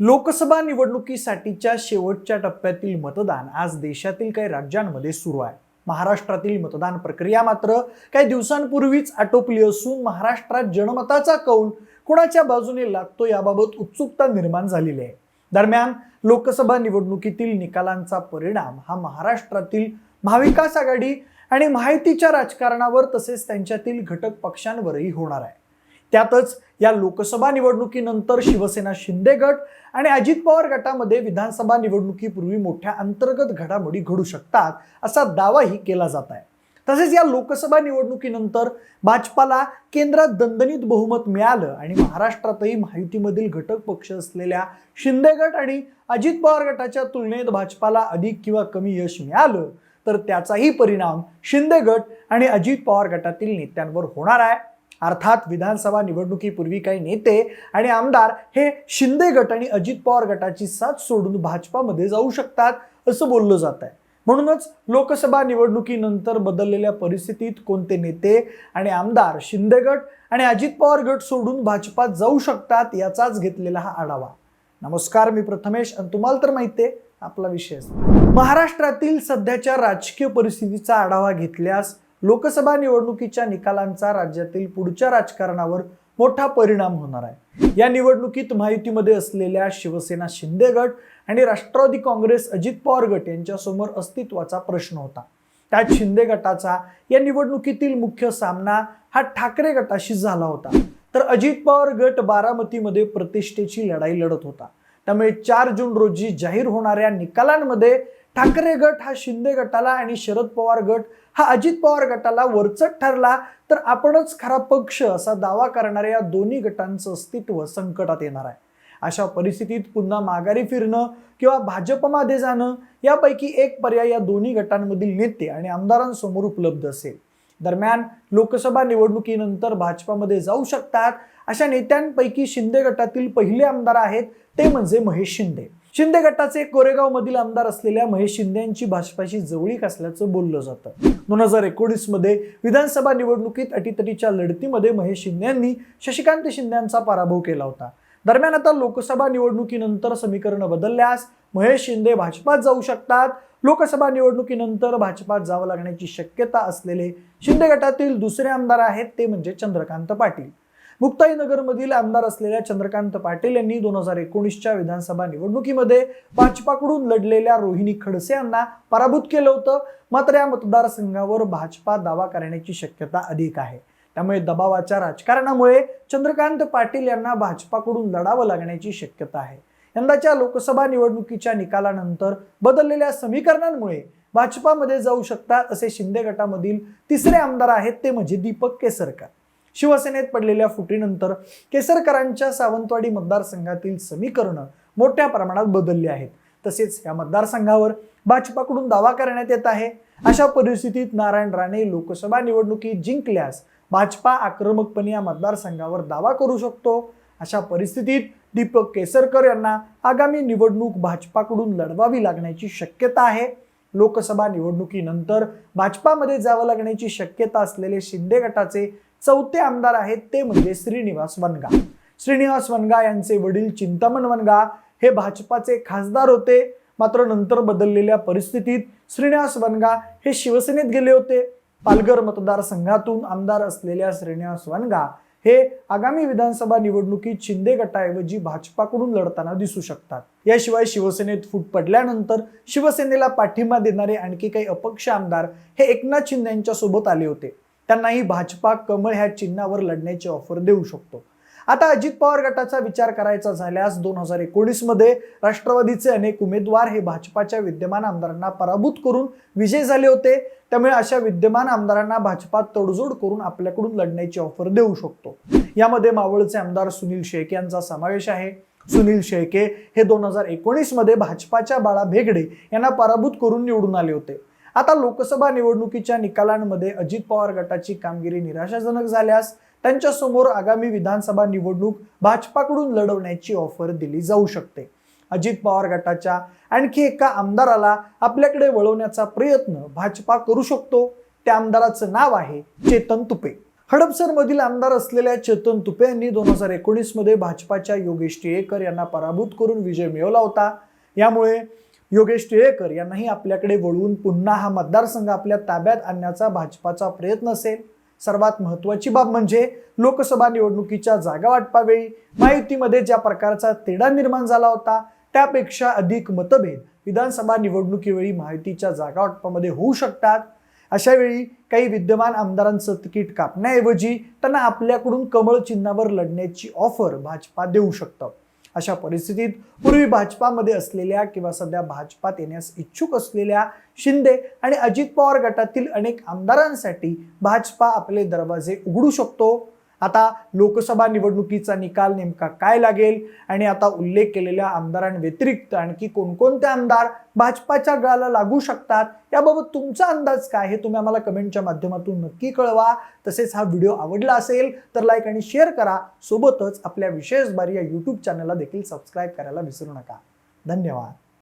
लोकसभा निवडणुकीसाठीच्या शेवटच्या टप्प्यातील मतदान आज देशातील काही राज्यांमध्ये सुरू आहे. महाराष्ट्रातील मतदान प्रक्रिया मात्र काही दिवसांपूर्वीच आटोपली असून महाराष्ट्रात जनमताचा कौल कोणाच्या बाजूने लागतो याबाबत उत्सुकता निर्माण झालेली आहे. दरम्यान लोकसभा निवडणुकीतील निकालांचा परिणाम हा महाराष्ट्रातील महाविकास आघाडी आणि माहितीच्या राजकारणावर तसेच त्यांच्यातील घटक पक्षांवरही होणार आहे. त्यातच या लोकसभा निवडणुकीनंतर शिवसेना शिंदे गट आणि अजित पवार गटामध्ये विधानसभा निवडणुकीपूर्वी मोठ्या अंतर्गत घडामोडी घडू शकतात असा दावाही केला जात आहे. तसेच या लोकसभा निवडणुकीनंतर भाजपाला केंद्रात दणदणीत बहुमत मिळालं आणि महाराष्ट्रातही माहितीमधील घटक पक्ष असलेल्या शिंदे गट आणि अजित पवार गटाच्या तुलनेत भाजपाला अधिक किंवा कमी यश मिळालं तर त्याचाही परिणाम शिंदे गट आणि अजित पवार गटातील नेत्यांवर होणार आहे. अर्थात विधानसभा निवडणुकीपूर्वी काही नेते आणि आमदार हे शिंदे गट आणि अजित पवार गटाची साथ सोडून भाजपामध्ये जाऊ शकतात असं बोललं जात आहे. म्हणूनच लोकसभा निवडणुकीनंतर बदललेल्या परिस्थितीत कोणते नेते आणि आमदार शिंदे गट आणि अजित पवार गट सोडून भाजपात जाऊ शकतात याचाच घेतलेला हा आढावा. नमस्कार मी प्रथमेश आणि तुम्हाला तर माहिती आहे आपला विषय महाराष्ट्रातील सध्याच्या राजकीय परिस्थितीचा आढावा घेतल्यास लोकसभा निवडणुकीच्या निकालांचा राज्यातील पुढच्या राजकारणावर मोठा परिणाम होणार आहे. या निवडणुकीत माहितीमध्ये असलेल्या शिवसेना शिंदे गट आणि राष्ट्रवादी काँग्रेस अजित पवार गट यांच्यासमोर अस्तित्वाचा प्रश्न होता. त्यात शिंदे गटाचा या निवडणुकीतील मुख्य सामना हा ठाकरे गटाशी झाला होता. तर अजित पवार गट बारामतीमध्ये प्रतिष्ठेची लढाई लढत होता. त्यामुळे चार जून रोजी जाहीर होणाऱ्या निकालांमध्ये ठाकरे गट हा शिंदे गटाला आणि शरद पवार गट हा अजित पवार गटाला वरचट ठरला तर आपणच खरा पक्ष असा दावा करणाऱ्या या दोन्ही गटांचं अस्तित्व संकटात येणार आहे. अशा परिस्थितीत पुन्हा माघारी फिरणं किंवा भाजपमध्ये जाणं यापैकी एक पर्याय या दोन्ही गटांमधील नेते आणि आमदारांसमोर उपलब्ध असेल. दरम्यान लोकसभा निवडणुकीनंतर भाजपामध्ये जाऊ शकतात अशा नेत्यांपैकी शिंदे गटातील पहिले आमदार आहेत ते म्हणजे महेश शिंदे. शिंदे गटाचे कोरेगाव मधील आमदार असलेल्या महेश शिंदे यांची भाजपाशी जवळीक असल्याचं बोललं जातं. दोन हजार एकोणीसमध्ये विधानसभा निवडणुकीत अटीतटीच्या लढतीमध्ये महेश शिंदे यांनी शशिकांत शिंदे यांचा पराभव केला होता. दरम्यान आता लोकसभा निवडणुकीनंतर समीकरण बदलल्यास महेश शिंदे भाजपात जाऊ शकतात. लोकसभा निवडणुकीनंतर भाजपात जावं लागण्याची शक्यता असलेले शिंदे गटातील दुसरे आमदार आहेत ते म्हणजे चंद्रकांत पाटील. मुक्ताईनगरमधील आमदार असलेल्या चंद्रकांत पाटील यांनी दोन हजार एकोणीसच्या विधानसभा निवडणुकीमध्ये भाजपाकडून लढलेल्या रोहिणी खडसे यांना पराभूत केलं होतं. मात्र या मतदारसंघावर भाजपा दावा करण्याची शक्यता अधिक आहे. त्यामुळे दबावाच्या राजकारणामुळे चंद्रकांत पाटील यांना भाजपाकडून लढावं लागण्याची शक्यता आहे. यंदाच्या लोकसभा निवडणुकीच्या निकालानंतर बदललेल्या समीकरणांमुळे भाजपामध्ये जाऊ शकतात असे शिंदे गटामधील तिसरे आमदार आहेत ते म्हणजे दीपक केसरकर. शिवसेनेत पडलेल्या फुटीनंतर केसरकरांच्या सावंतवाडी मतदारसंघातील समीकरणं मोठ्या प्रमाणात बदलली आहेत. तसेच या मतदारसंघावर भाजपाकडून दावा करण्यात येत आहे. अशा परिस्थितीत नारायण राणे लोकसभा निवडणुकीत जिंकल्यास भाजपा आक्रमकपणे या मतदारसंघावर दावा करू शकतो. अशा परिस्थितीत दीपक केसरकर यांना आगामी निवडणूक भाजपाकडून लढवावी लागण्याची शक्यता आहे. लोकसभा निवडणुकीनंतर भाजपामध्ये जावं लागण्याची शक्यता असलेले शिंदे गटाचे चौथे आमदार आहेत ते म्हणजे श्रीनिवास वनगा. श्रीनिवास वनगा यांचे वडील चिंतामण वनगा हे भाजपाचे खासदार होते. मात्र नंतर बदललेल्या परिस्थितीत श्रीनिवास वनगा हे शिवसेनेत गेले होते. पालघर मतदारसंघातून आमदार असलेल्या श्रीनिवास वनगा हे आगामी विधानसभा निवडणुकीत शिंदे गटाऐवजी भाजपाकडून लढताना दिसू शकतात. याशिवाय शिवसेनेत फूट पडल्यानंतर शिवसेनेला पाठिंबा देणारे आणखी काही अपक्ष आमदार हे एकनाथ शिंदे यांच्या सोबत आले होते. त्यांनाही भाजपा कमळ ह्या चिन्हावर लढण्याची ऑफर देऊ शकतो. आता अजित पवार गटाचा विचार करायचा झाल्यास दोन हजार एकोणीसमध्ये राष्ट्रवादीचे अनेक उमेदवार हे भाजपाच्या विद्यमान आमदारांना पराभूत करून विजय झाले होते. त्यामुळे अशा विद्यमान आमदारांना भाजपा तडजोड करून आपल्याकडून लढण्याची ऑफर देऊ शकतो. यामध्ये मावळचे आमदार सुनील शेळके यांचा समावेश आहे. सुनील शेळके हे दोन हजार एकोणीसमध्ये भाजपाच्या बाळा भेगडे यांना पराभूत करून निवडून आले होते. आता लोकसभा निवडणुकीच्या निकालांमध्ये अजित पवार गटाची कामगिरी निराशाजनक झाल्यास त्यांच्यासमोर आगामी विधानसभा निवडणूक भाजपाकडून लढवण्याची ऑफर दिली जाऊ शकते. अजित पवार गटाच्या आणखी एका आमदाराला आपल्याकडे वळवण्याचा प्रयत्न भाजपा करू शकतो. त्या आमदाराचं नाव आहे चेतन तुपे. हडपसरमधील आमदार असलेल्या चेतन तुपे यांनी दोन हजार एकोणीसमध्ये भाजपाच्या योगेश टिळेकर यांना पराभूत करून विजय मिळवला होता. यामुळे योगेश टिळेकर यांनाही आपल्याकडे वळवून पुन्हा हा मतदारसंघ आपल्या ताब्यात आणण्याचा भाजपाचा प्रयत्न असेल. सर्वात महत्त्वाची बाब म्हणजे लोकसभा निवडणुकीच्या जागा वाटपावेळी महायुतीमध्ये ज्या प्रकारचा तेढा निर्माण झाला होता त्यापेक्षा अधिक मतभेद विधानसभा निवडणुकीवेळी महायुतीच्या जागा वाटपामध्ये होऊ शकतात. अशा वेळी काही विद्यमान आमदारांचं तिकीट कापण्याऐवजी त्यांना आपल्याकडून कमळ चिन्हावर लढण्याची ऑफर भाजपा देऊ शकतं. अशा परिस्थितीत पूर्वी भाजपामध्ये असलेल्या किंवा सध्या भाजपात येण्यास इच्छुक असलेल्या शिंदे आणि अजित पवार गटातील अनेक आमदारांसाठी भाजपा आपले दरवाजे उघडू शकतो. आता लोकसभा निवडणुकीचा निकाल नेमका काय लागेल? आणि आता उल्लेख केलेल्या आमदारांव्यतिरिक्त आणखी कोणकोणते आमदार भाजपाच्या गळाला लागू शकतात? याबाबत तुमचा अंदाज काय हे तुम्ही आम्हाला कमेंटच्या माध्यमातून नक्की कळवा. तसेच हा व्हिडिओ आवडला असेल तर लाईक आणि शेअर करा. सोबतच आपल्या विशेष बारी या यूट्यूब चॅनलला देखील सबस्क्राईब करायला विसरू नका. धन्यवाद.